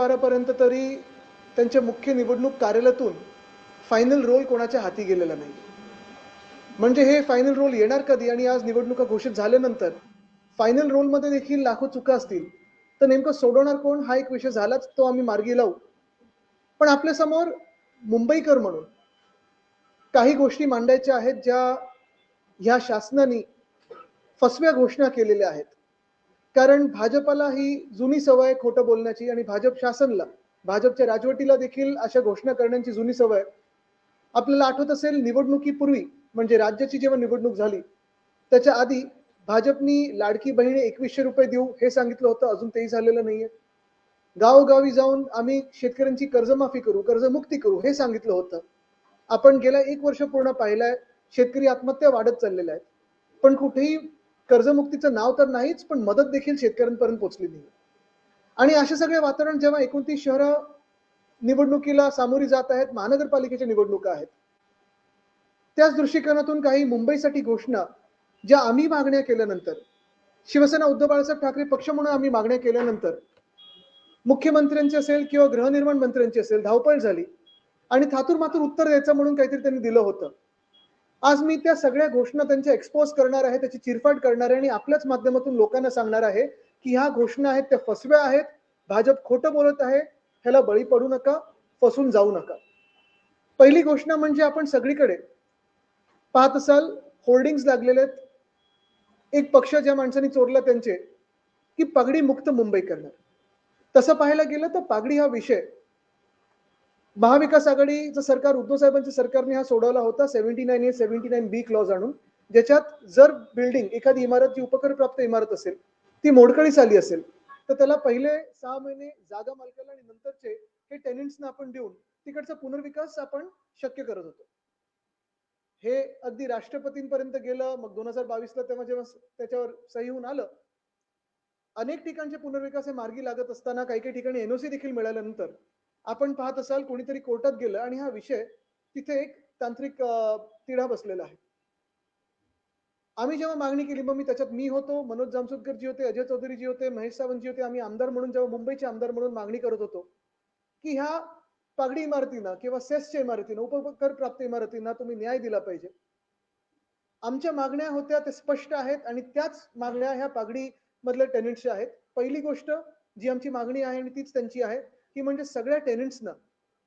बारापर्यंत तरी त्यांच्या मुख्य निवडणूक कार्यालयातून फायनल रोल कोणाच्या हाती गेलेला नाही. म्हणजे हे फायनल रोल येणार कधी आणि आज निवडणुका घोषित झाल्यानंतर फायनल रोलमध्ये देखील लाखो चुका असतील तर नेमकं सोडवणार कोण? हा एक विषय झालाच तो आम्ही मार्गी लावू. पण आपल्यासमोर मुंबईकर म्हणून काही गोष्टी मांडायच्या आहेत ज्या ह्या शासनाने फसव्या घोषणा केलेल्या आहेत. कारण भाजपाला ही जुनी सवय खोटं बोलण्याची आणि भाजप शासनला भाजपच्या राजवटीला देखील अशा घोषणा करण्याची जुनी सवय आपल्याला आठवत असेल निवडणुकीपूर्वी म्हणजे राज्याची जेव्हा निवडणूक झाली त्याच्या आधी भाजपनी लाडकी बहिणी एकवीसशे रुपये देऊ हे सांगितलं होतं अजून तेही झालेलं नाहीये. गावोगावी जाऊन आम्ही शेतकऱ्यांची कर्जमाफी करू कर्जमुक्ती करू हे सांगितलं होतं. आपण गेल्या एक वर्ष पूर्ण पाहिलंय शेतकरी आत्महत्या वाढत चाललेल्या आहेत. पण कुठेही कर्जमुक्तीचं नाव तर नाहीच पण मदत देखील शेतकऱ्यांपर्यंत पोहोचली नाही आणि असे सगळे वातावरण जेव्हा एकोणतीस शहरं निवडणुकीला सामोरी जात आहेत महानगरपालिकेच्या निवडणुका आहेत त्याच दृष्टिकोनातून काही मुंबईसाठी घोषणा ज्या आम्ही मागण्या केल्यानंतर शिवसेना उद्धव बाळासाहेब ठाकरे पक्ष म्हणून आम्ही मागण्या केल्यानंतर मुख्यमंत्र्यांची असेल किंवा गृहनिर्माण मंत्र्यांची असेल धावपळ झाली आणि थातूर मातूर उत्तर द्यायचं म्हणून काहीतरी त्यांनी दिलं होतं. आज मी त्या सगळ्या घोषणा त्यांच्या एक्सपोज करणार आहे त्याची चिरफाट करणार आहे आणि आपल्याच माध्यमातून लोकांना सांगणार आहे की ह्या घोषणा आहेत त्या फसव्या आहेत. भाजप खोटं बोलत आहे ह्याला बळी पडू नका फसून जाऊ नका. पहिली घोषणा म्हणजे आपण सगळीकडे पाहत असाल होर्डिंग्स लागलेले आहेत. एक पक्ष ज्या माणसांनी चोरला त्यांचे की पगडी मुक्त मुंबई करणार. तसं पाहायला गेलं तर पागडी हा विषय महाविकास आघाडीचं सरकार उद्धव साहेबांच्या सरकारने हा सोडवला होता. Seventy nine A seventy nine B clause आणून ज्याच्यात जर बिल्डिंग एखादी इमारत जी उपकरप्राप्त इमारत असेल ती मोडकळीस आली असेल तर त्याला पहिले सहा महिने जागा मालकाला आणि नंतरचे हे टेनंट्सना आपण देऊन तिकडचा पुनर्विकास आपण शक्य करत होतो. हे अगदी राष्ट्रपतींपर्यंत गेलं मग दोन हजार बावीसला तेव्हा जेव्हा त्याच्यावर सही होऊन आलं अनेक ठिकाणचे पुनर्विकास हे मार्गी लागत असताना काही काही ठिकाणी एनओसी देखील मिळाल्यानंतर आपण पाहत असाल कोणीतरी कोर्टात गेलं आणि हा विषय तिथे एक तांत्रिक तिढा बसलेला आहे. आम्ही जेव्हा मागणी केली मग मी त्याच्यात मी होतो मनोज जामसुदकरजी होते अजय चौधरीजी होते महेश सावंतजी होते आम्ही आमदार म्हणून जेव्हा मुंबईचे आमदार म्हणून मागणी करत होतो की ह्या पागडी इमारतींना किंवा सेसच्या इमारतींना उपकर प्राप्त इमारतींना तुम्ही न्याय दिला पाहिजे. आमच्या मागण्या होत्या ते स्पष्ट आहेत आणि त्याच मागण्या ह्या पागडी मधल्या टेनंटच्या आहेत. पहिली गोष्ट जी आमची मागणी आहे आणि तीच त्यांची आहे की म्हणजे सगळ्या टेनंट्सना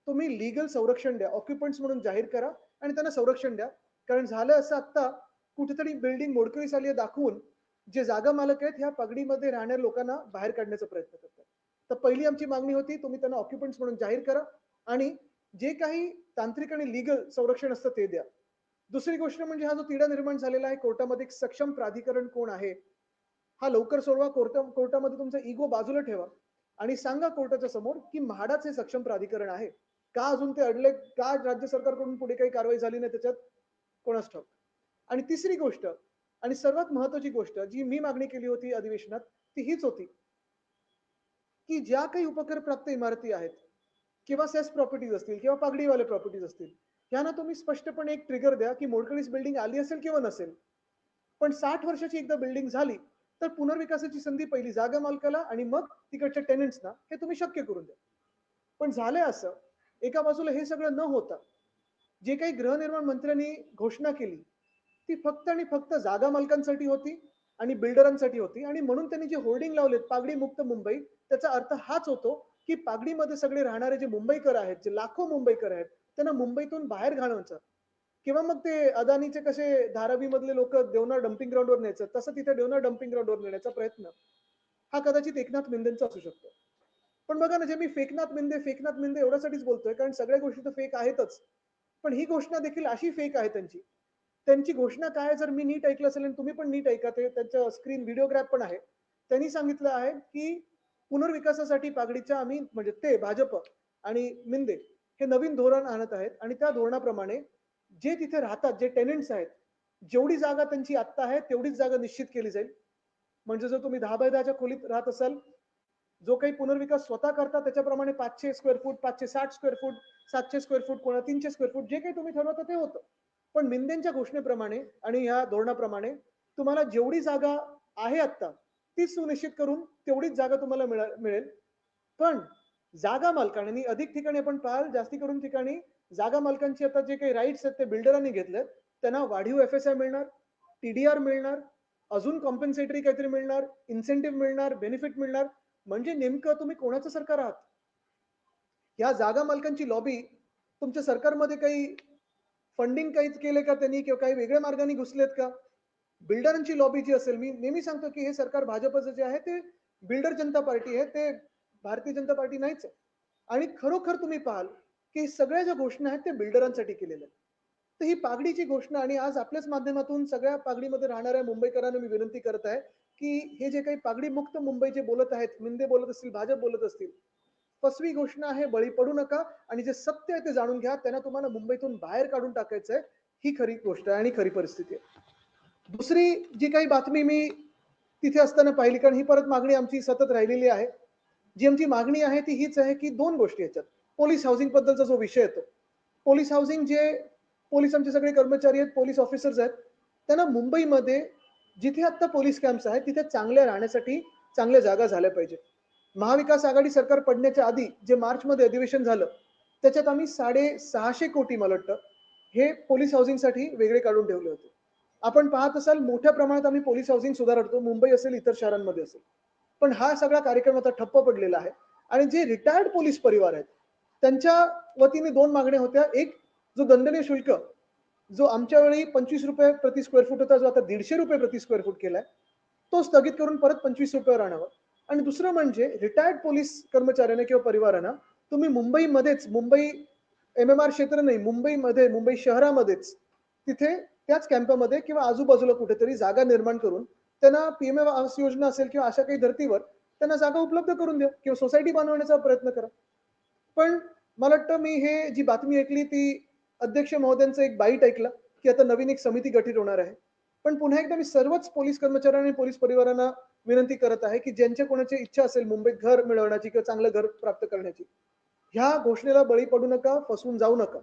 तुम्ही लिगल संरक्षण द्या ऑक्युपंट्स म्हणून जाहीर करा आणि त्यांना संरक्षण द्या. कारण झालं असं आता कुठेतरी बिल्डिंग मोडकळीस आली दाखवून जे जागा मालक आहेत ह्या पगडीमध्ये राहणाऱ्या लोकांना बाहेर काढण्याचा प्रयत्न करतात. तर पहिली आमची मागणी होती तुम्ही त्यांना ऑक्युपंट्स म्हणून जाहीर करा आणि जे काही तांत्रिक आणि लिगल संरक्षण असतं ते द्या. दुसरी गोष्ट म्हणजे हा जो तिढा निर्माण झालेला आहे कोर्टामध्ये एक सक्षम प्राधिकरण कोण आहे हा लवकर सोडवा कोर्टा कोर्टामध्ये तुमचा इगो बाजूला ठेवा. आणि सांगा कोर्टाच्या समोर की म्हाडाच हे सक्षम प्राधिकरण आहे. का अजून ते अडले का राज्य सरकारकडून पुढे काही कारवाई झाली नाही त्याच्यात? कोणास ठाऊक? आणि तिसरी गोष्ट आणि सर्वात महत्वाची गोष्ट जी मी मागणी केली होती अधिवेशनात ती हीच होती. की ज्या काही उपकर प्राप्त इमारती आहेत किंवा सेस प्रॉपर्टीज असतील किंवा पागडीवाले प्रॉपर्टीज असतील यांना तुम्ही स्पष्टपणे एक ट्रिगर द्या की मोडकळीस बिल्डिंग आली असेल किंवा नसेल. पण साठ वर्षाची एकदा बिल्डिंग झाली तर पुनर्विकासाची संधी पहिली जागा मालकाला आणि मग तिकडच्या टेनंट्सना हे तुम्ही शक्य करून द्या. पण झालंय असं एका बाजूला हे सगळं न होता जे काही गृहनिर्माण मंत्र्यांनी घोषणा केली ती फक्त आणि फक्त जागा मालकांसाठी होती आणि बिल्डरांसाठी होती आणि म्हणून त्यांनी जे होर्डिंग लावलेत पागडी मुक्त मुंबई त्याचा अर्थ हाच होतो की पागडीमध्ये सगळे राहणारे जे मुंबईकर आहेत जे लाखो मुंबईकर आहेत त्यांना मुंबईतून बाहेर घालवायचं. किंवा मग ते अदानीचे कसे धारावी मधले लोक देवना डम्पिंग ग्राउंडवर न्यायचं तसं तिथे देवना डम्पिंग ग्राउंडवर नेण्याचा प्रयत्न हा कदाचित एकनाथ मिंदेंचा असू शकतो. पण बघा ना जे मी फेकनाथ मिंदे फेकनाथ मिंदे एवढ्यासाठीच बोलतोय कारण सगळ्या गोष्टी तर फेक आहेतच. पण ही घोषणा देखील अशी फेक आहे त्यांची. त्यांची घोषणा काय आहे? जर मी नीट ऐकलं असेल आणि तुम्ही पण नीट ऐका ते त्यांच्या स्क्रीन व्हिडिओग्राफ पण आहे. त्यांनी सांगितलं आहे की पुनर्विकासासाठी पागडीच्या आम्ही म्हणजे ते भाजप आणि मिंदे हे नवीन धोरण आणत आहेत आणि त्या धोरणाप्रमाणे जे तिथे राहतात जे टेनंट्स आहेत जेवढी जागा त्यांची आत्ता आहे तेवढीच जागा निश्चित केली जाईल. म्हणजे जर तुम्ही दहा बाय दहाच्या खोलीत राहत असाल जो काही पुनर्विकास स्वतः करता त्याच्याप्रमाणे पाचशे स्क्वेअर फूट पाचशे साठ स्क्वेअर फूट सातशे स्क्वेअर फूट कोणा तीनशे स्क्वेअर फूट जे काही तुम्ही ठरवता ते होतं. पण मिंदेंच्या घोषणेप्रमाणे आणि या धोरणाप्रमाणे तुम्हाला जेवढी जागा आहे आत्ता ती सुनिश्चित करून तेवढीच जागा तुम्हाला मिळा- मिळेल. पण जागा मालकांनी अधिक ठिकाणी आपण पाहाल जास्ती करून ठिकाणी जागा मालकांची आता जे काही राईट्स आहेत ते बिल्डरांनी घेतलेत. त्यांना वाढीव एफ एस आय मिळणार टीडीआर मिळणार अजून कॉम्पेन्सेटरी काहीतरी मिळणार इन्सेंटिव्ह मिळणार बेनिफिट मिळणार. म्हणजे नेमकं तुम्ही कोणाचं सरकार आहात? या जागा मालकांची लॉबी तुमच्या सरकारमध्ये काही फंडिंग काहीच केले का त्यांनी किंवा काही वेगळ्या मार्गाने घुसलेत का? बिल्डरांची लॉबी जी असेल मी नेहमी सांगतो की हे सरकार भाजपचं जे आहे ते बिल्डर जनता पार्टी आहे ते भारतीय जनता पार्टी नाहीच आहे. आणि खरोखर तुम्ही पाहाल की सगळ्या ज्या घोषणा आहेत त्या बिल्डरांसाठी केलेल्या आहेत. तर ही पागडीची घोषणा आणि आज आपल्याच माध्यमातून सगळ्या पागडीमध्ये राहणाऱ्या मुंबईकरांना मी विनंती करत आहे की हे जे काही पागडी मुक्त मुंबई जे बोलत आहेत मिंदे बोलत असतील भाजप बोलत असतील फसवी घोषणा आहे बळी पडू नका आणि जे सत्य आहे ते जाणून घ्या त्यांना तुम्हाला मुंबईतून बाहेर काढून टाकायचं आहे ही खरी गोष्ट आहे आणि खरी परिस्थिती आहे. दुसरी जी काही बातमी मी तिथे असताना पाहिली कारण ही परत मागणी आमची सतत राहिलेली आहे. जी आमची मागणी आहे ती हीच आहे की दोन गोष्टी याच्यात. पोलीस हाऊसिंग बद्दलचा जो विषय येतो पोलीस हाऊसिंग जे पोलीस आमचे सगळे कर्मचारी आहेत पोलीस ऑफिसर्स आहेत त्यांना मुंबईमध्ये जिथे आता पोलीस कॅम्प्स आहेत तिथे चांगल्या राहण्यासाठी चांगल्या जागा झाल्या पाहिजे महाविकास आघाडी सरकार पडण्याच्या आधी जे मार्च मध्ये अधिवेशन झालं त्याच्यात आम्ही साडे सहाशे कोटी मला वाटतं हे पोलीस हाऊसिंगसाठी वेगळे काढून ठेवले होते. आपण पाहत असाल मोठ्या प्रमाणात आम्ही पोलीस हाऊसिंग सुधारतो मुंबई असेल इतर शहरांमध्ये असेल. पण हा सगळा कार्यक्रम आता ठप्प पडलेला आहे. आणि जे रिटायर्ड पोलीस परिवार आहेत त्यांच्या वतीने दोन मागण्या होत्या. एक जो दंडनीय शुल्क जो आमच्या वेळी पंचवीस रुपये प्रति स्क्वेअर फूट होता जो आता दीडशे रुपये प्रति स्क्वेअर फूट केलाय तो स्थगित करून परत पंचवीस रुपयावर आणावा आणि दुसरं म्हणजे रिटायर्ड पोलीस कर्मचाऱ्यांना किंवा परिवारांना तुम्ही मुंबईमध्येच मुंबई एम एम आर क्षेत्र नाही मुंबईमध्ये मुंबई शहरामध्येच तिथे त्याच कॅम्पामध्ये किंवा आजूबाजूला कुठेतरी जागा निर्माण करून त्यांना पीएम आवास योजना असेल किंवा अशा काही धर्तीवर त्यांना जागा उपलब्ध करून द्या किंवा सोसायटी बनवण्याचा प्रयत्न करा. पण मला वाटतं मी हे जी बातमी ऐकली ती अध्यक्ष महोदयांचं एक बाईट ऐकलं की आता नवीन एक समिती गठीत होणार आहे. पण पुन्हा एकदा मी सर्वच पोलीस कर्मचाऱ्यांनी पोलीस परिवारांना विनंती करत आहे की ज्यांच्या कोणाची इच्छा असेल मुंबईत घर मिळवण्याची किंवा चांगलं घर प्राप्त करण्याची ह्या घोषणेला बळी पडू नका फसवून जाऊ नका.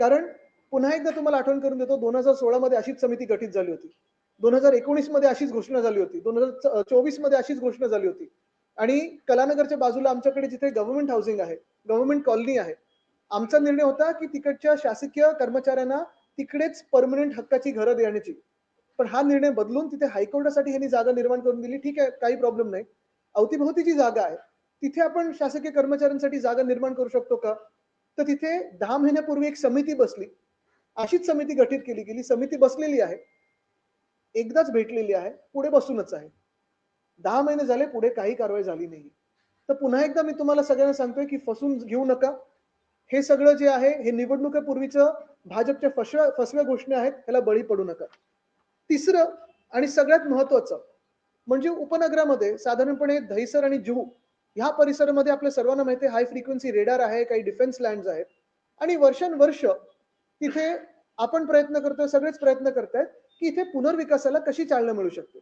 कारण पुन्हा एकदा तुम्हाला आठवण करून देतो दोन हजार सोळा मध्ये अशीच समिती गठीत झाली होती. दोन हजार एकोणीसमध्ये अशीच घोषणा झाली होती. दोन हजार चोवीसमध्ये अशीच घोषणा झाली होती. आणि कलानगरच्या बाजूला आमच्याकडे जिथे गव्हर्नमेंट हाऊसिंग आहे गव्हर्नमेंट कॉलनी आहे आमचा निर्णय होता की तिकडच्या शासकीय कर्मचाऱ्यांना तिकडेच परमनंट हक्काची घरं देण्याची. पण हा निर्णय बदलून तिथे हायकोर्टासाठी ह्यांनी जागा निर्माण करून दिली. ठीक आहे काही प्रॉब्लेम नाही. अवतीभोवती जी जागा आहे तिथे आपण शासकीय कर्मचाऱ्यांसाठी जागा निर्माण करू शकतो का? तर तिथे दहा महिन्यापूर्वी एक समिती बसली. अशीच समिती गठीत केली गेली. समिती बसलेली आहे. एकदाच भेटलेली आहे. पुढे बसूनच आहे. दहा महिने झाले पुढे काही कारवाई झाली नाही तर पुन्हा एकदा मी तुम्हाला सगळ्यांना सांगतोय की फसून घेऊ नका. हे सगळं जे आहे हे निवडणुकीपूर्वीचं भाजपच्या फसव्या फसव्या घोषणा आहेत ह्याला बळी पडू नका. तिसरं आणि सगळ्यात महत्वाचं म्हणजे उपनगरामध्ये साधारणपणे दहिसर आणि जुहू ह्या परिसरामध्ये आपल्या सर्वांना माहिती आहे हाय फ्रिक्वेन्सी रेडार आहे काही डिफेन्स लँड आहेत. आणि वर्षानुवर्ष तिथे आपण प्रयत्न करतोय सगळेच प्रयत्न करतायत की इथे पुनर्विकासाला कशी चालना मिळू शकते?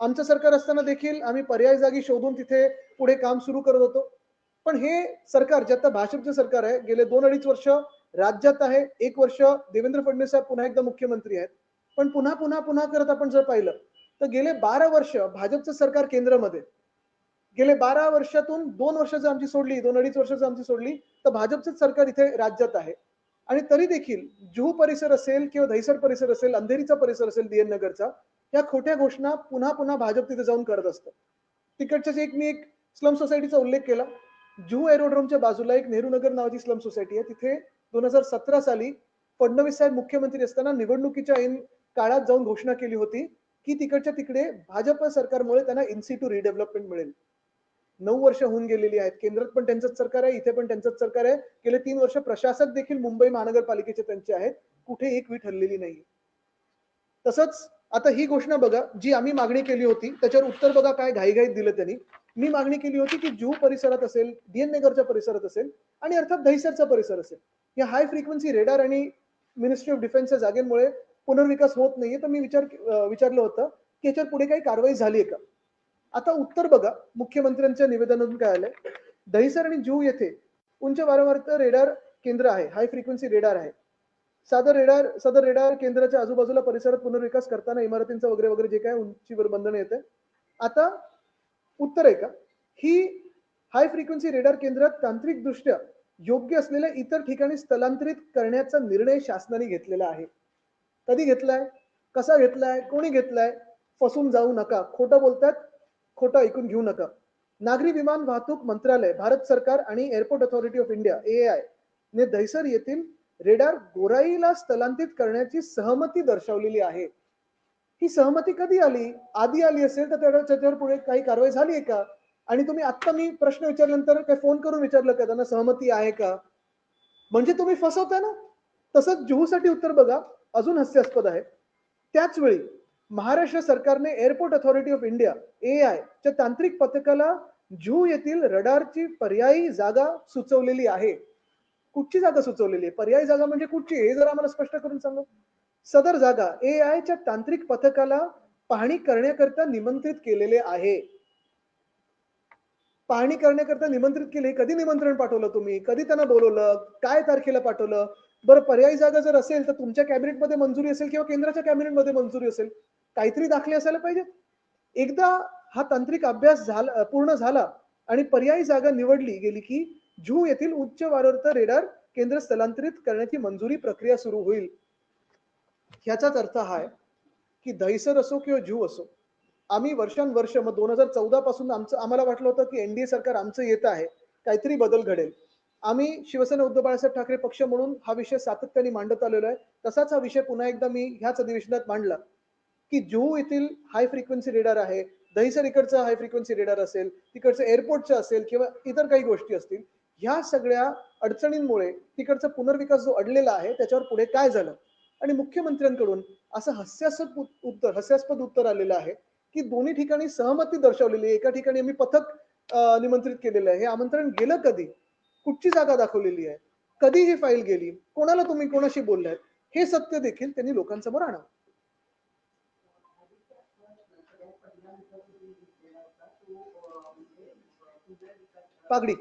आमचं सरकार असताना देखील आम्ही पर्याय जागी शोधून तिथे पुढे काम सुरू करत होतो. पण हे सरकार जे आता भाजपचं सरकार आहे गेले दोन अडीच वर्ष राज्यात आहे. एक वर्ष देवेंद्र फडणवीस साहेब पुन्हा एकदा मुख्यमंत्री आहेत. पण पुन्हा पुन्हा पुन्हा करत आपण जर पाहिलं तर गेले बारा वर्ष भाजपचं सरकार केंद्रामध्ये. गेले बारा वर्षातून दोन वर्ष जर आमची सोडली दोन अडीच वर्ष जर आमची सोडली तर भाजपचंच सरकार इथे राज्यात आहे. आणि तरी देखील जुहू परिसर असेल किंवा दहिसर परिसर असेल अंधेरीचा परिसर असेल डीएन नगरचा या खोट्या घोषणा पुन्हा पुन्हा भाजप तिथे जाऊन करत असतं. तिकडच्याच एक मी एक स्लम सोसायटीचा उल्लेख केला. जुहू एरोड्रोमच्या बाजूला एक नेहरू नगर नावाची स्लम सोसायटी आहे. तिथे दोन हजार सतरा साली फडणवीस साहेब मुख्यमंत्री असताना निवडणुकीच्या ऐन काळात जाऊन घोषणा केली होती की तिकडच्या तिकडे भाजप सरकारमुळे त्यांना इन्सिटू रिडेव्हलपमेंट मिळेल. नऊ वर्ष होऊन गेलेली आहेत. केंद्रात पण त्यांचंच सरकार आहे इथे पण त्यांचंच सरकार आहे. गेले तीन वर्ष प्रशासक देखील मुंबई महानगरपालिकेचे त्यांचे आहेत. कुठे एक वीट हल्लेली नाही तसंच आता ही घोषणा बघा जी आम्ही मागणी केली होती त्याच्यावर उत्तर बघा काय घाईघाईत दिलं त्यांनी. मी मागणी केली होती की जुहू परिसरात असेल डीएन नगरच्या परिसरात असेल आणि अर्थात दहिसरचा परिसर असेल. या हाय फ्रिक्वेन्सी रेडार आणि मिनिस्ट्री ऑफ डिफेन्सच्या जागेमुळे पुनर्विकास होत नाहीये तर मी विचार विचारलं होतं की याच्यावर पुढे काही कारवाई झाली आहे का? आता उत्तर बघा मुख्यमंत्र्यांच्या निवेदनातून काय आलंय? दहिसर आणि जुहू येथे उंच वारंवारता रेडार केंद्र आहे हाय फ्रिक्वेन्सी रेडार आहे. सादर रेडार सदर रेडार केंद्राच्या आजूबाजूला परिसरात पुनर्विकास करताना इमारतींचा वगैरे वगैरे जे काय उंचीवर बंधन येते. आता उत्तर आहे का? ही हाय फ्रिक्वेन्सी रेडार केंद्रात तांत्रिकदृष्ट्या योग्य असलेल्या इतर ठिकाणी स्थलांतरित करण्याचा निर्णय शासनाने घेतलेला आहे. कधी घेतलाय? कसा घेतलाय? कोणी घेतलाय? फसून जाऊ नका. खोटं बोलतात खोटं ऐकून घेऊ नका. नागरी विमान वाहतूक मंत्रालय भारत सरकार आणि airport authority of India A I ने दहिसर येथील रेडार गोराईला स्थलांतरित करण्याची सहमती दर्शवलेली आहे. ही सहमती कधी आली? आधी आली असेल तर त्याच्यावर पुढे काही कारवाई झाली आहे का? आणि तुम्ही आत्ता मी प्रश्न विचारल्यानंतर काय फोन करून विचारलं का? त्यांना सहमती आहे का? म्हणजे तुम्ही फसवताय ना? तसंच जुहूसाठी उत्तर बघा. अजून हास्यास्पद आहे. त्याच वेळी महाराष्ट्र सरकारने airport authority of India A I च्या तांत्रिक पथकाला जुहू येथील रडारची पर्यायी जागा सुचवलेली आहे. कुठची जागा सुचवलेली आहे? पर्यायी जागा म्हणजे कुठची हे जर आम्हाला स्पष्ट करून सांगा. सदर जागा ए च्या तांत्रिक पथकाला पाहणी करण्याकरता निमंत्रित केलेले आहे. पाहणी करण्याकरता निमंत्रित केले. कधी निमंत्रण पाठवलं तुम्ही? कधी त्यांना बोलवलं? काय तारखेला पाठवलं? बरं पर्यायी जागा जर असेल तर तुमच्या कॅबिनेटमध्ये मंजुरी असेल किंवा केंद्राच्या कॅबिनेटमध्ये मंजुरी असेल काहीतरी दाखले असायला पाहिजे एकदा हा तांत्रिक अभ्यास झाला पूर्ण झाला आणि पर्यायी जागा निवडली गेली की जू येथील उच्च वारंवारता रेडार केंद्र स्थलांतरित करण्याची मंजुरी प्रक्रिया सुरू होईल. ह्याचाच अर्थ हा आहे की दहिसर असो किंवा जू असो आम्ही वर्षानुवर्ष मग दोन हजार चौदा पासून आमचं आम्हाला वाटलं होतं की एनडीए सरकार आमचं येत आहे काहीतरी बदल घडेल. आम्ही शिवसेना उद्धव बाळासाहेब ठाकरे पक्ष म्हणून हा विषय सातत्याने मांडत आलेलो आहे. तसाच हा विषय पुन्हा एकदा मी ह्याच अधिवेशनात मांडला की जुहू येथील हाय फ्रिक्वेन्सी रेडार आहे दहिसर इकडचं हाय फ्रिक्वेन्सी रेडार असेल तिकडचं एअरपोर्टचं असेल किंवा इतर काही गोष्टी असतील ह्या सगळ्या अडचणींमुळे तिकडचा पुनर्विकास जो अडलेला आहे त्याच्यावर पुढे काय झालं? आणि मुख्यमंत्र्यांकडून असं हास्यास्पद उत्तर हास्यास्पद उत्तर आलेलं आहे की दोन्ही ठिकाणी सहमती दर्शवलेली आहे. एका ठिकाणी आम्ही पथक निमंत्रित केलेलं आहे. हे आमंत्रण गेलं कधी? कुठची जागा दाखवलेली आहे? कधी ही फाईल गेली? कोणाला तुम्ही कोणाशी बोललात हे सत्य देखील त्यांनी लोकांसमोर आणावं. पागडी.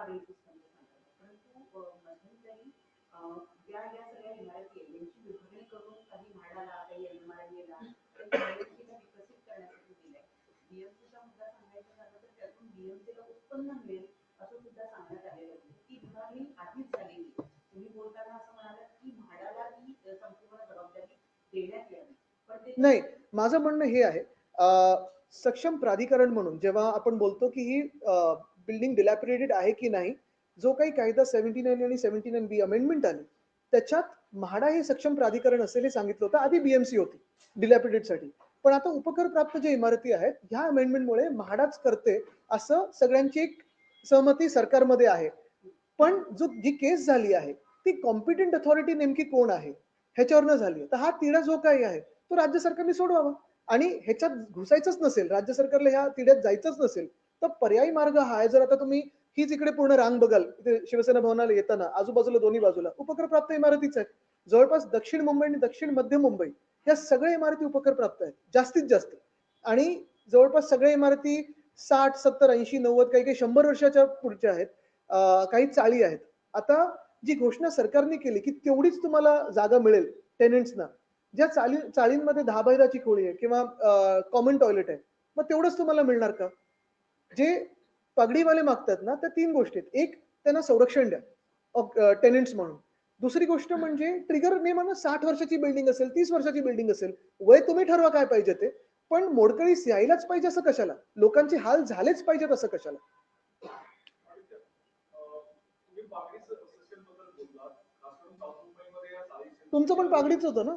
परंतु मध्यंतरी ज्या ज्या सगळ्या इमारती आहेत यांची विभागणी करून काही म्हाडाला काही एमआरडीला विकसित करण्यासाठी दिलंय. बीएमसीचा मुद्दा सांगायचा झाला तर त्यातून बीएमसीला उत्पन्न मिळेल असं सुद्धा सांगण्यात आलेलं होतं ती विभागणी आधीच झालेली आहे. तुम्ही बोलताना असं म्हणालात की म्हाडाला ही अ, संपूर्ण जबाबदारी देण्यात यावी. पण ते नाही माझं म्हणणं हे आहे अं, सक्षम प्राधिकरण म्हणून जेव्हा आपण बोलतो की ही बिल्डिंग डिलॅपरेटेड आहे की नाही जो काही कायदा सेव्हन्टी नाईन आणि सेव्हन्टी नाईन बी अमेंडमेंट आली त्याच्यात म्हाडा हे सक्षम प्राधिकरण असेल हे सांगितलं होतं आधी बीएमसी होती डिलॅपरेटेडसाठी साठी. पण आता उपकर प्राप्त ज्या इमारती आहेत ह्या अमेंडमेंटमुळे म्हाडाच करते असं सगळ्यांची एक सहमती सरकारमध्ये आहे. पण जो जी केस झाली आहे ती कॉम्पिटंट अथॉरिटी नेमकी कोण आहे ह्याच्यावरनं झाली. तर हा तिढा जो काही आहे तो राज्य सरकारने सोडवावा. आणि ह्याच्यात घुसायचंच नसेल राज्य सरकारला ह्या तिढ्यात जायचंच नसेल तर पर्यायी मार्ग हा आहे जर आता तुम्ही हीच इकडे पूर्ण रांग बघाल इथे शिवसेना भवनाला येताना आजूबाजूला दोन्ही बाजूला उपकर प्राप्त इमारतीच आहेत. जवळपास दक्षिण मुंबई आणि दक्षिण मध्य मुंबई या सगळ्या इमारती उपकर प्राप्त आहेत. जास्तीत जास्त. आणि जवळपास सगळ्या इमारती साठ सत्तर ऐंशी नव्वद काही काही शंभर वर्षाच्या पुढच्या आहेत. काही चाळी आहेत. आता जी घोषणा सरकारने केली की तेवढीच तुम्हाला जागा मिळेल टेनेंट्सना ज्या चाली चाळींमध्ये दहा बाय दहाची खोळी आहे किंवा कॉमन टॉयलेट आहे. मग तेवढंच तुम्हाला मिळणार का? जे पगडीवाले मागतात ना त्या तीन गोष्टी आहेत. एक त्यांना संरक्षण द्या. टेनेंट्स म्हणून. दुसरी गोष्ट म्हणजे ट्रिगर नेमानं साठ वर्षाची बिल्डिंग असेल तीस वर्षाची बिल्डिंग असेल वय तुम्ही ठरवा काय पाहिजे ते. पण मोडकळीस यायलाच पाहिजे असं कशाला? लोकांचे हाल झालेच पाहिजेत असं कशाला? तुमचं पण पागडीच होतं ना.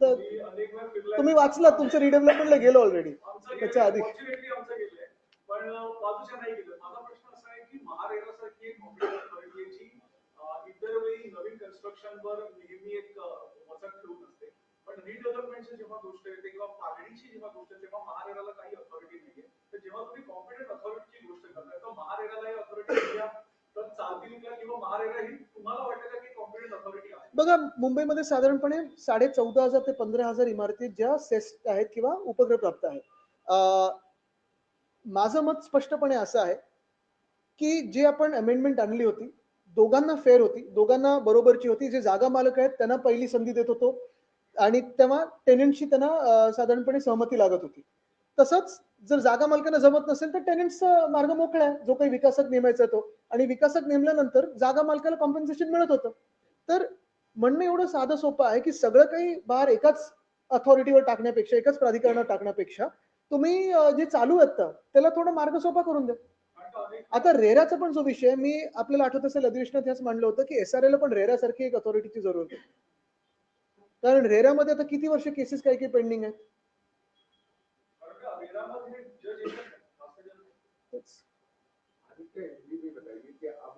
तर तुम्ही अनेक वेळा फिरलाय. तुम्ही वाचलात तुमचं रिडेव्हलपमेंटला गेलो ऑलरेडी त्याच्या आधी. पण बाजूच्या नाही गेलं. माझा प्रश्न असा आहे की महारेरासारखी एक competent इतर वेळी नवीन कन्स्ट्रक्शन वर नेहमी एक वचक ठेवून असते. पण रिडेव्हलपमेंटची जेव्हा गोष्ट येते किंवा पाडणीची जेव्हा गोष्ट येते तेव्हा महारेराला काही अथॉरिटी नाहीये. तर जेव्हा तुम्ही कॉम्पिटंट अथॉरिटीची गोष्ट करताय तर महारेराला ही ऑथॉरिटी द्या तर चालतील का? किंवा महारेरा ही तुम्हाला वाटतं का की कॉम्पिटंट ऑथॉरिटी आहे? बघा मुंबईमध्ये साधारणपणे साडे चौदा हजार ते पंधरा हजार इमारती ज्या सेस आहेत किंवा उपग्रह प्राप्त आहेत. माझं मत स्पष्टपणे असं आहे की जे आपण अमेंडमेंट आणली होती दोघांना फेअर होती दोघांना बरोबरची होती जे जागा मालक आहेत त्यांना पहिली संधी देत होतो आणि तेव्हा टेनंटशी त्यांना साधारणपणे सहमती लागत होती. तसंच जर जागा मालकांना जमत नसेल तर टेनंटचा मार्ग मोकळा आहे. जो काही विकासक नेमायचा तो. आणि विकासक नेमल्यानंतर जागा मालकाला कॉम्पन्सेशन मिळत होतं. तर म्हणणं एवढं साधं सोपं आहे की सगळं काही बाहेर एकाच अथॉरिटीवर टाकण्यापेक्षा एकाच प्राधिकरणावर टाकण्यापेक्षा तुम्ही जे चालू आहेत त्याला थोडा मार्ग सोपा करून द्या. आता रेराचा पण जो विषय मी आपल्याला आठवत असेल अधिवेशनात हेच म्हणलं होतं की एसआरएल पण रेरा सारखी एक अथॉरिटीची जरूरत आहे. कारण रेरामध्ये आता किती वर्ष केसेस काही काही पेंडिंग आहेत? आहे,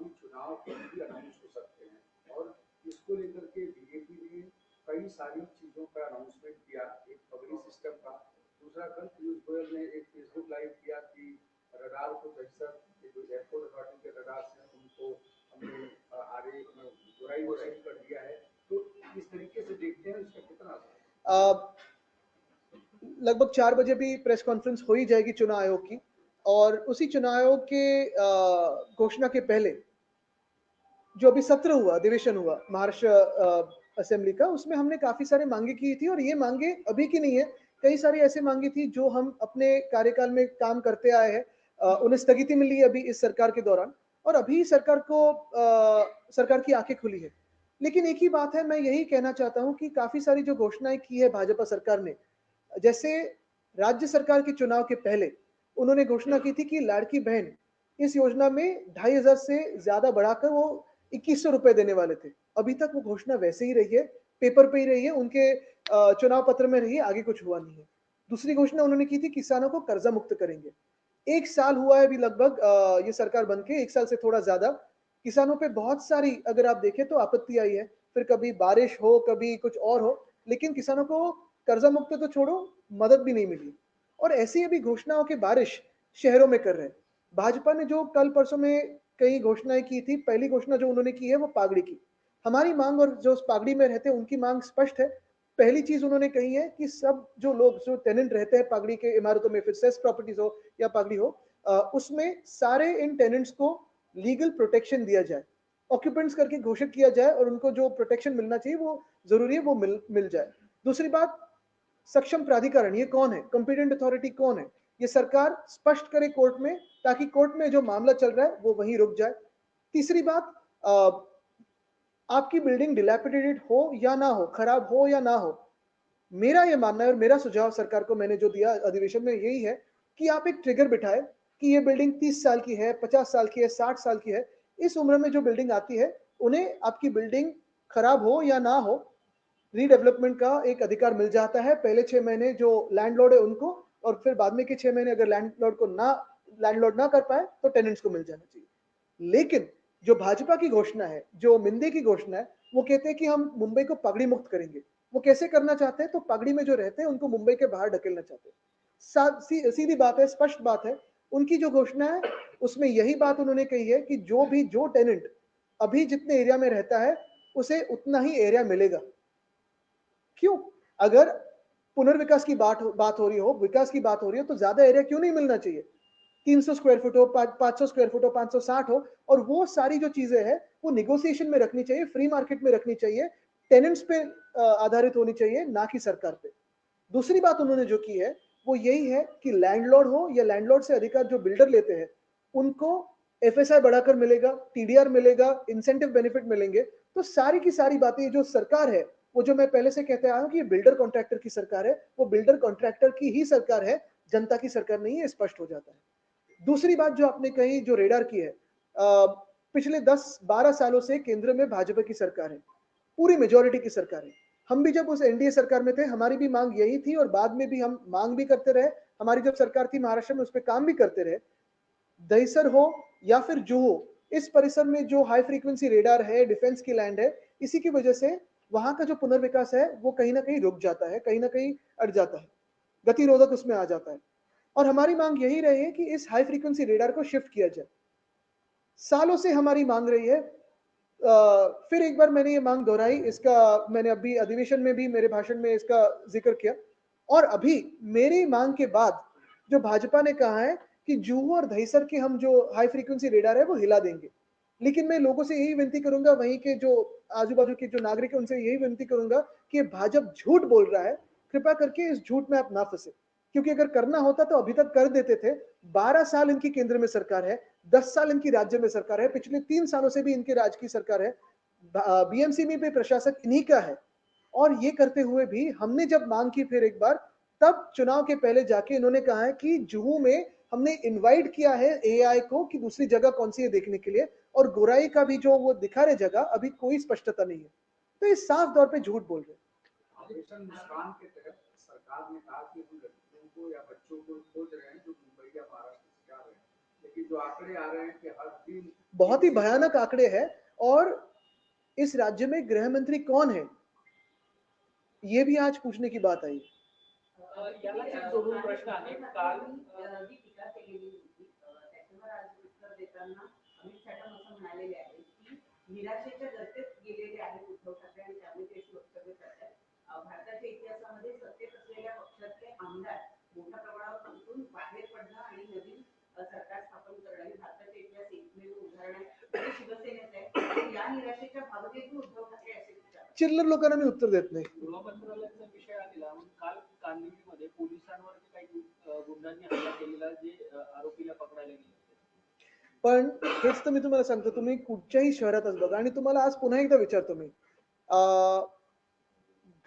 चुनाव इसको लेकर के बीजेपी ने कई सारी चीजों का अनाउंसमेंट किया एक पगड़ी सिस्टम का. पीयूष गोयल ने एक फेसबुक लाइव किया कि रडार को जो अथॉरिटी के रडार से उनको हमने आरे बुराई बुराई कर दिया है। तो इस तरीके से देखते हैं इसका कितना असर लगभग चार बजे भी प्रेस कॉन्फ्रेंस हो ही जाएगी चुनाव आयोग की और उसी चुनाव आयोग के घोषणा के पहले जो अभी सत्र हुआ, अधिवेशन हुआ, महाराष्ट्र असेंबली का, उसमें हमने काफ़ी सारे मांगे की थी और ये मांगे अभी की नहीं है। कई सारी ऐसी मांगी थी जो हम अपने कार्यकाल में काम करते आए हैं उन्हें स्थगिति मिली अभी इस सरकार के दौरान। और अभी सरकार को अ, सरकार की आँखें खुली है। लेकिन एक ही बात है मैं यही कहना चाहता हूँ कि काफ़ी सारी जो घोषणाएँ की है भाजपा सरकार ने जैसे राज्य सरकार के चुनाव के पहले उन्होंने घोषणा की थी कि लाड़की बहन इस योजना में ढाई हज़ार से ज़्यादा बढ़ाकर वो इक्कीस सौ रुपए देने वाले थे। अभी तक वो घोषणा वैसे ही रही है पेपर पे ही रही है, उनके चुनाव पत्र में रही है, आगे कुछ हुआ नहीं है। दूसरी घोषणा उन्होंने की थी, किसानों को कर्जा मुक्त करेंगे। एक साल हुआ है अभी लगभग ये सरकार बन के, एक साल से थोड़ा ज़्यादा। किसानों पे बहुत सारी, अगर आप देखें तो आपत्ति आई है। फिर कभी बारिश हो, कभी कुछ और हो, लेकिन किसानों को कर्जा मुक्त तो छोड़ो, मदद भी नहीं मिली। और ऐसी अभी घोषणाओं की बारिश शहरों में कर रहे हैं। भाजपा ने जो कल परसों में कई घोषणाएँ की थी, पहली घोषणा जो उन्होंने की है, वो पागड़ी की। हमारी मांग और जो पागड़ी में रहते हैं, उनकी मांग स्पष्ट है। पहली चीज़ उन्होंने कही है कि सब जो लोग, जो टेनेंट रहते हैं, पागड़ी के इमारतों में, फिर सेस प्रॉपर्टीज़ हो या पागड़ी हो उसमें सारे इन टेनेंट्स को लीगल प्रोटेक्शन दिया जाए। ऑक्यूपेंट्स करके घोषित किया जाए और उनको जो प्रोटेक्शन मिलना चाहिए, वो ज़रूरी है, वो मिल मिल जाए। दूसरी बात, सक्षम प्राधिकरण, ये कौन है? कॉम्पिटेंट अथॉरिटी कौन है? ये सरकार स्पष्ट करे कोर्ट में, ताकि कोर्ट में जो मामला चल रहा है, वो वहीं रुक जाए। तीसरी बात आपकी बिल्डिंग डिलैपिडेटेड हो या ना हो, खराब हो या ना हो, मेरा ये मानना है और मेरा सुझाव सरकार को मैंने जो दिया अधिवेशन में यही है कि आप एक ट्रिगर बिठाए कि ये बिल्डिंग 30 साल की है 50 साल की है 60 साल की है, इस उम्र में जो बिल्डिंग आती है, उन्हें आपकी बिल्डिंग खराब हो या ना हो रीडेवलपमेंट का एक अधिकार मिल जाता है। पहले छह महीने जो लैंडलॉर्ड है उनको और फिर बाद में के छह महीने अगर लैंडलॉर्ड को ना लैंडलॉर्ड ना कर पाए तो टेनेंट्स को मिल जाना चाहिए। लेकिन जो भाजपा की घोषणा है, जो मिंदे की घोषणा है, वो कहते हैं कि हम मुंबई को पगड़ी मुक्त करेंगे। वो कैसे करना चाहते हैं? तो पगड़ी में जो रहते हैं, उनको मुंबई के बाहर ढकेलना चाहते हैं। सीधी बात है, स्पष्ट बात है, उनकी जो घोषणा है, उसमें यही बात उन्होंने कही है कि जो भी, जो टेनेंट अभी जितने एरिया में रहता है, उसे उतना ही एरिया मिलेगा। क्यों? अगर पुनर्विकास की बात बात हो रही हो, विकास की बात हो रही हो तो ज़्यादा एरिया क्यों नहीं मिलना चाहिए? 300 स्क्वायर फुट हो, पाँच सौ स्क्वायर फुट हो 560 हो, और वो सारी जो चीज़ें हैं, वो निगोसिएशन में रखनी चाहिए फ्री मार्केट में रखनी चाहिए टेनेंट्स पे आधारित होनी चाहिए, ना कि सरकार पे। दूसरी बात उन्होंने जो की है, वो यही है कि लैंडलॉर्ड हो या लैंडलॉर्ड से अधिकार जो बिल्डर लेते हैं, उनको एफएसआई बढ़ाकर मिलेगा टीडीआर मिलेगा इंसेंटिव बेनिफिट मिलेंगे तो सारी की सारी बातें जो सरकार है, वो जो मैं पहले से कहते आया हूँ कि ये बिल्डर कॉन्ट्रैक्टर की सरकार है, वो बिल्डर कॉन्ट्रैक्टर की ही सरकार है, जनता की सरकार नहीं है स्पष्ट हो जाता है। दूसरी बात जो आपने कही जो रेडार की है अ, पिछले 10-12 सालों से केंद्र में भाजपा की सरकार है पूरी मेजोरिटी की सरकार है। हम भी जब उस एनडीए सरकार में थे हमारी भी मांग यही थी और बाद में भी हम मांग भी करते रहे। हमारी जब सरकार थी महाराष्ट्र में उस पर काम भी करते रहे। दहीसर हो या फिर जुहू इस परिसर में जो हाई फ्रीक्वेंसी रेडार है डिफेंस की लैंड है इसी की वजह से वहाँ का जो पुनर्विकास है वो कहीं ना कहीं रुक जाता है कहीं ना कहीं अट जाता है। गतिरोधक उसमें आ जाता है। और हमारी मांग यही रही है कि इस हाई फ्रीक्वेंसी रेडार को शिफ्ट किया जाए। सालों से हमारी मांग रही है। अ, फिर एक बार मैंने ये मांग दोहराई इसका मैंने अभी अधिवेशन में भी मेरे भाषण में इसका ज़िक्र किया। और अभी मेरी मांग के बाद जो भाजपा ने कहा है कि जुहू और दहीसर के हम जो हाई फ्रीक्वेंसी रेडार है वो हिला देंगे। लेकिन मैं लोगों से यही विनती करूँगा वहीं के जो आजू बाजू के जो नागरिक है उनसे यही विनती करूँगा कि भाजपा झूठ बोल रहा है। कृपा करके इस झूठ में आप ना फंसे। क्योंकि अगर करना होता तो अभी तक कर देते थे। बारह साल इनकी केंद्र में सरकार है, दस साल इनकी राज्य में सरकार है, पिछले तीन सालों से भी इनकी राज्य की सरकार है। बीएमसी में भी प्रशासक इन्हीं का है। और ये करते हुए भी हमने जब मांग की फिर एक बार, तब चुनाव के पहले जाके इन्होंने कहा है कि जुहू में हमने इनवाइट किया है एआई को कि दूसरी जगह कौन सी है देखने के लिए, और गोराई का भी जो वो दिखा रहे जगह, अभी कोई स्पष्टता नहीं है। तो ये साफ़ तौर पे झूठ बोल रहे हैं। के या बच्चों को खोज रहे हैं जो मुंबई या महाराष्ट्र से जा रहे हैं। लेकिन जो आंकड़े आ रहे हैं कि हर दिन बहुत ही भयानक आंकड़े हैं और इस राज्य में गृह मंत्री कौन है? ये भी आज पूछने की बात आई। एक जोडून प्रश्न आहे काल जी टीका केलेली होती त्याच्यावर आज उत्तर देताना अमित साटम असं म्हणालेले आहे की निराशेच्या गर्तेत गेलेले आहेत उद्धव ठाकरे आणि त्यामुळे ते वक्तव्य करतात भारताच्या इतिहासामध्ये सत्तेत असलेल्या पक्षातले आमदार मोठ्या प्रमाणावर बाहेर पडणं आणि नवीन सरकार स्थापन करणं हे भारताच्या इतिहास एकमेव उदाहरण आहे. शिवसेनेचं आहे. या निराशेच्या भावनेतून उद्धव ठाकरे असे चिल्लर लोकांना मी उत्तर देत नाही. गृह मंत्रालयाचा विषय आलेला म्हणून काल कांदिवलीमध्ये पोलिसांवर जे काही गुंडांनी हल्ला केलेला जे आरोपीला पकडायला गेले. पण हेच तर मी तुम्हाला सांगतो. तुम्ही कुठच्याही शहरातच बघा. आणि तुम्हाला आज पुन्हा एकदा विचारतो मी. अं,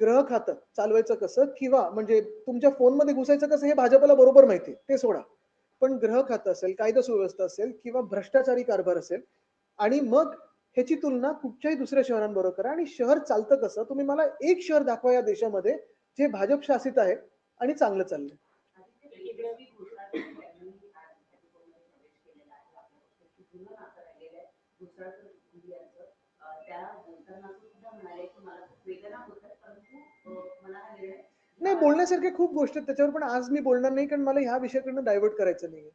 ग्रह खातं चालवायचं कसं किंवा म्हणजे तुमच्या फोनमध्ये घुसायचं कसं हे भाजपला बरोबर माहिती ते सोडा. पण ग्रह खातं असेल कायदा सुव्यवस्था असेल किंवा भ्रष्टाचारी कारभार असेल आणि मग ह्याची तुलना कुठच्याही दुसऱ्या शहरांबरोबर करा आणि शहर चालतं कसं तुम्ही मला एक शहर दाखवा या देशामध्ये जे भाजप शासित आहे आणि चांगलं चाललंय. त्या नाही बोलण्यासारख्या खूप गोष्टी आहेत त्याच्यावर पण आज मी बोलणार नाही कारण मला ह्या विषयाकडनं डायव्हर्ट करायचं नाहीये.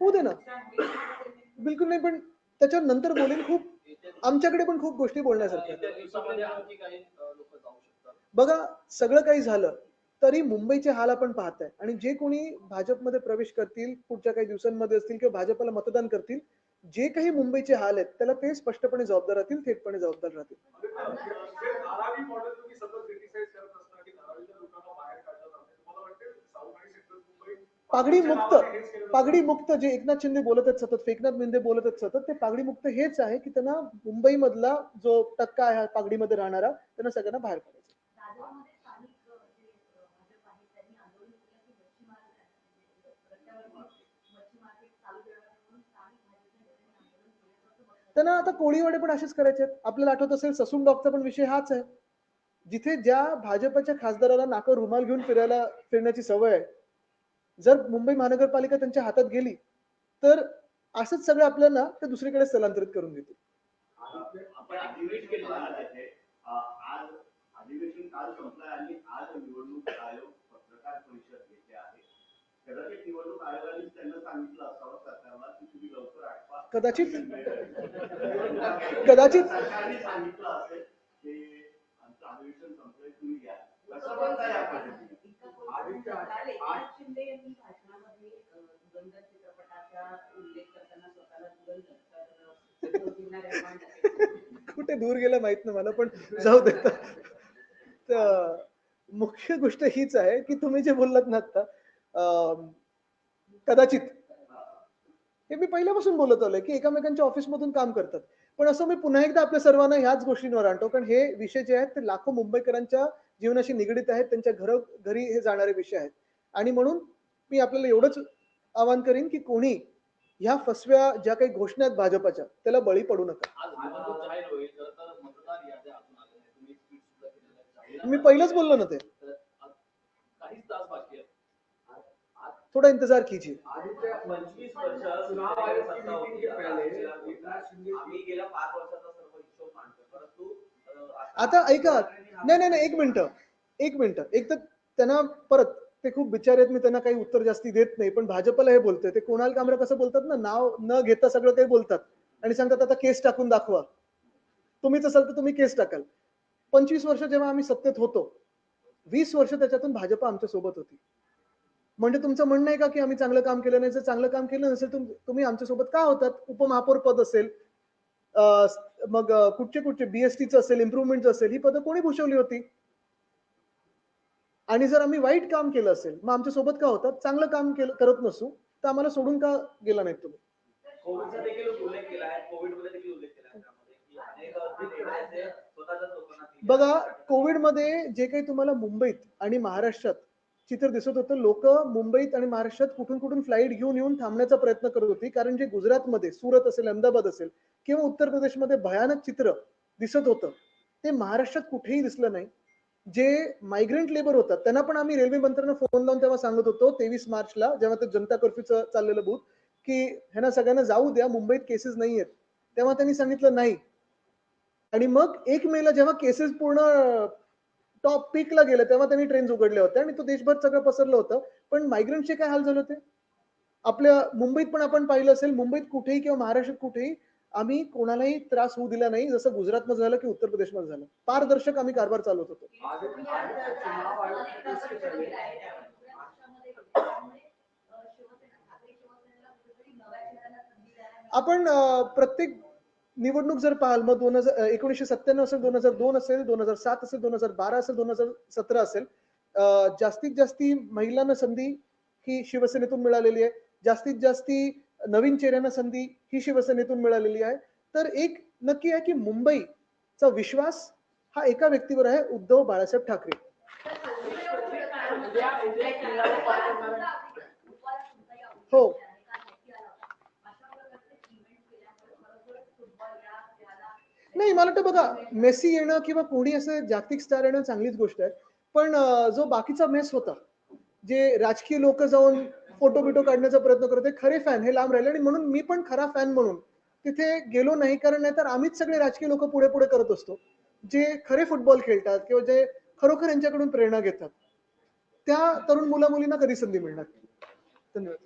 होऊ दे ना. बिलकुल नाही पण त्याच्यावर नंतर बोलेन खूप. आमच्याकडे पण खूप गोष्टी बोलण्यासारख्या आहेत. बघा सगळं काही झालं तरी मुंबईचे हाल आपण पाहताय. आणि जे कोणी भाजपमध्ये प्रवेश करतील पुढच्या काही दिवसांमध्ये असतील किंवा भाजपला मतदान करतील जे काही मुंबईचे हाल आहेत त्याला ते स्पष्टपणे जबाबदार राहतील थेटपणे जबाबदार राहतील. पागडी मुक्त? पागडी मुक्त जे एकनाथ शिंदे बोलत आहेत सतत एकनाथ शिंदे बोलत आहेत सतत ते पागडी मुक्त हेच आहे की त्यांना मुंबईमधला जो टक्का आहे हा पागडीमध्ये राहणारा त्यांना सगळ्यांना बाहेर काढायचा. आहे त्यांनी आता कोळीवाडे पण असेच करायचे आहेत. आपल्याला आठवत असेल ससून डॉकचा पण विषय हाच आहे. जिथे ज्या भाजपच्या खासदाराला नाकर रुमाल घेऊन फिरायला फिरण्याची सवय आहे जर मुंबई महानगरपालिका त्यांच्या हातात गेली तर असंच सगळं आपल्याला ते दुसरीकडे स्थलांतरित करून देतील. आपण अधिवेशन केलेलं आहे ते. अ, आज अधिवेशन काल संपलं आणि आज निवडणूक आयोग पत्रकार परिषद घेते आहे कदाचित निवडणूक आयोगाने त्यांना सांगितलं असावं सरकारला की तुम्ही लवकर आठवा कदाचित कदाचित सरकारने सांगितलं असेल की आमचं अधिवेशन संपलंय तुम्ही घ्या कसं म्हणता या पद्धतीने आदित्य, काल आज- एकनाथ शिंदे यांनी भाषणामध्ये अं, धुरंधर चित्रपटाचा उल्लेख करताना स्वतःला धुरंधर तर अं, जिल्हा निर्माण झाले. कुठे दूर गेलं माहीत नाही मला पण जाऊ दे. तर मुख्य गोष्ट हीच आहे की तुम्ही जे बोललात ना आता कदाचित हे मी पहिल्यापासून बोलत आलोय की एकामेकांच्या ऑफिसमधून काम करतात. पण असं मी पुन्हा एकदा आपल्या सर्वांना ह्याच गोष्टींवर आणतो कारण हे विषय जे आहेत ते लाखो मुंबईकरांच्या जीवनाशी निगडीत आहेत त्यांच्या घर घरी हे जाणारे विषय आहेत. आणि म्हणून मी आपल्याला एवढंच आवाहन करीन की कोणी ह्या फसव्या ज्या काही घोषणा आहेत भाजपाच्या त्याला बळी पडू नका आज निवडणूक जाहीर होईल तर तर मतदार याद्या अजून आल्या नाही तुम्ही ट्विट सुद्धा केलेलं आहे जाहीर मी पहिलंच बोललो ना ते. थोडा इंतजार कीजिए. आता ऐका नाही नाही नाही एक मिनिट एक मिनिट. एक तर त्यांना परत ते खूप बिचारे आहेत मी त्यांना काही उत्तर जास्ती देत नाही पण भाजपला हे बोलतोय. ते कोणाल कामरा कसं बोलतात ना नाव न घेता सगळं काही बोलतात. आणि सांगतात आता केस टाकून दाखवा. तुम्हीच असाल तर तुम्ही केस टाकाल. पंचवीस वर्ष जेव्हा आम्ही सत्तेत होतो वीस वर्ष त्याच्यातून भाजप आमच्यासोबत होती. म्हणजे तुमचं म्हणणं आहे का की आम्ही चांगलं काम केलं नाही? जर चांगलं काम केलं नसेल तर तुम्ही आमच्यासोबत का होतात? उपमहापौर पद असेल मग कुठचे कुठचे? बीएसटीचं असेल इम्प्रुव्हमेंटचं असेल ही पदं कोणी भूषवली होती? आणि जर आम्ही वाईट काम केलं असेल मग आमच्यासोबत का होतात? चांगलं काम केलं करत नसू तर आम्हाला सोडून का गेला नाही तुम्ही? कोविडचा देखील उल्लेख केला आहे. कोविडमध्ये देखील उल्लेख केला आहे. बघा कोविडमध्ये जे काही तुम्हाला मुंबईत आणि महाराष्ट्रात चित्र दिसत होतं लोक मुंबईत आणि महाराष्ट्रात कुठून कुठून फ्लाईट घेऊन येऊन थांबण्याचा प्रयत्न करत होती. कारण जे गुजरातमध्ये सुरत असेल अहमदाबाद असेल किंवा उत्तर प्रदेशमध्ये भयानक चित्र दिसत होतं ते महाराष्ट्रात कुठेही दिसलं नाही. जे मायग्रंट लेबर होतात त्यांना पण आम्ही रेल्वे मंत्र्यांना फोन लावून तेव्हा सांगत होतो तेवीस मार्चला जेव्हा ते जनता कर्फ्यूचं चाललेलं बूथ की ह्यांना सगळ्यांना जाऊ द्या मुंबईत केसेस नाही आहेत तेव्हा त्यांनी सांगितलं नाही आणि मग एक मेला जेव्हा केसेस पूर्ण टॉप पीकला गेलं तेव्हा त्यांनी ट्रेन्स उघडल्या होत्या आणि तो देशभर सगळं पसरलं होतं. पण मायग्रंटचे काय हाल झाले होते? आपल्या मुंबईत पण आपण पाहिलं असेल मुंबईत कुठेही किंवा महाराष्ट्रात कुठेही आम्ही कोणालाही त्रास होऊ दिला नाही जसं गुजरातमध्ये झालं की उत्तर प्रदेशमध्ये झालं. पारदर्शक आम्ही कारभार चालवत होतो. आपण प्रत्येक निवडणूक जर पाहाल मग दोन हजार एकोणीसशे सत्त्याण्णव असेल दोन हजार दोन असेल दोन हजार सात असेल दोन हजार बारा असेल दोन हजार सतरा असेल जास्तीत जास्ती महिलांना संधी ही शिवसेनेतून मिळालेली आहे. जास्तीत जास्ती नवीन चेहऱ्यांना संधी ही शिवसेनेतून मिळालेली आहे. तर एक नक्की आहे की मुंबईचा विश्वास हा एका व्यक्तीवर आहे उद्धव बाळासाहेब ठाकरे. हो. नाही मला वाटतं बघा मेसी येणं किंवा कोणी असं जागतिक स्टार येणं चांगलीच गोष्ट आहे. पण जो बाकीचा मेस होता जे राजकीय लोक जाऊन फोटो बिटो काढण्याचा प्रयत्न करते खरे फॅन हे लांब राहिले. आणि म्हणून मी पण खरा फॅन म्हणून तिथे गेलो नाही. कारण नाही तर आम्हीच सगळे राजकीय लोक पुढे पुढे करत असतो. जे खरे फुटबॉल खेळतात किंवा जे खरोखर यांच्याकडून प्रेरणा घेतात. त्या तरुण मुला मुलींना कधी संधी मिळणार? धन्यवाद.